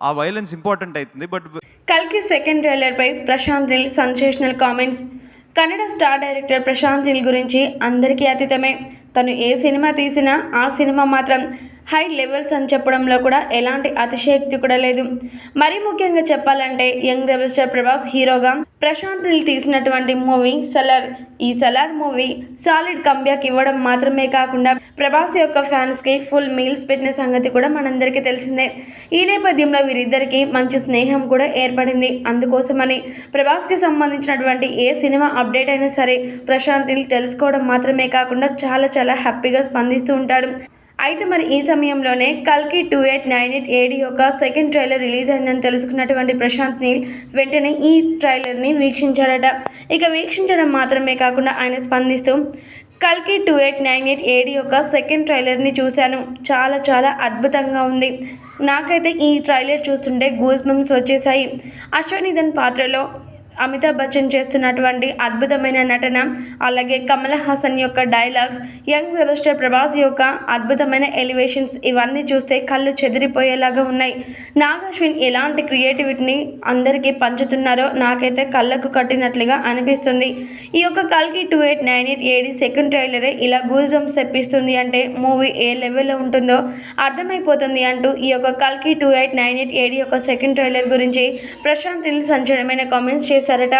ఆ violence important అవుతుంది but కల్కి second ట్రైలర్పై Prashanth Neel sensational comments Kannada star director Prashanth Neel గురించి అందరికీ అతీతమే. తను ఏ సినిమా తీసినా ఆ సినిమా మాత్రం హై లెవెల్స్ అని చెప్పడంలో కూడా ఎలాంటి అతిశయోక్తి కూడా లేదు. మరీ ముఖ్యంగా చెప్పాలంటే యంగ్ రెబల్స్టార్ ప్రభాస్ హీరోగా ప్రశాంత్ నీల్ తీసినటువంటి మూవీ సలార్ ఈ సలార్ మూవీ సాలిడ్ కంబ్యాక్ ఇవ్వడం మాత్రమే కాకుండా ప్రభాస్ యొక్క ఫ్యాన్స్కి ఫుల్ మీల్స్ పెట్టిన సంగతి కూడా మనందరికీ తెలిసిందే. ఈ నేపథ్యంలో వీరిద్దరికీ మంచి స్నేహం కూడా ఏర్పడింది. అందుకోసమని ప్రభాస్కి సంబంధించినటువంటి ఏ సినిమా అప్డేట్ అయినా సరే ప్రశాంత్ నీల్ తెలుసుకోవడం మాత్రమే కాకుండా చాలా చాలా హ్యాపీగా స్పందిస్తూ ఉంటాడు. అయితే మరి ఈ సమయంలోనే కల్కి two eight nine eight AD యొక్క సెకండ్ ట్రైలర్ రిలీజ్ అయిందని తెలుసుకున్నటువంటి ప్రశాంత్ నీల్ వెంటనే ఈ ట్రైలర్ని వీక్షించారట ఇక వీక్షించడం మాత్రమే కాకుండా ఆయన స్పందిస్తూ కల్కి two eight nine eight AD యొక్క సెకండ్ ట్రైలర్ని చూశాను. చాలా చాలా అద్భుతంగా ఉంది. నాకైతే ఈ ట్రైలర్ చూస్తుంటే గూస్ బంప్స్ వచ్చేసాయి. అశ్వనీధన్ పాత్రలో అమితాబ్ బచ్చన్ చేస్తున్నటువంటి అద్భుతమైన నటన అలాగే కమల్ హాసన్ యొక్క డైలాగ్స్ యంగ్ రెబస్టర్ ప్రభాస్ యొక్క అద్భుతమైన ఎలివేషన్స్ ఇవన్నీ చూస్తే కళ్ళు చెదిరిపోయేలాగా ఉన్నాయి. నాగశ్విన్ ఎలాంటి క్రియేటివిటీని అందరికీ పంచుతున్నారో నాకైతే కళ్ళకు కట్టినట్లుగా అనిపిస్తుంది. ఈ యొక్క కల్కి two eight nine eight AD second ట్రైలరే ఇలా గూజ్ బంప్స్ తెప్పిస్తుంది అంటే మూవీ ఏ లెవెల్లో ఉంటుందో అర్థమైపోతుంది అంటూ ఈ యొక్క కల్కి two eight nine eight AD యొక్క సెకండ్ ట్రైలర్ గురించి ప్రశాంత్ నీల్ సంచలనమైన కామెంట్స్ చేశారట.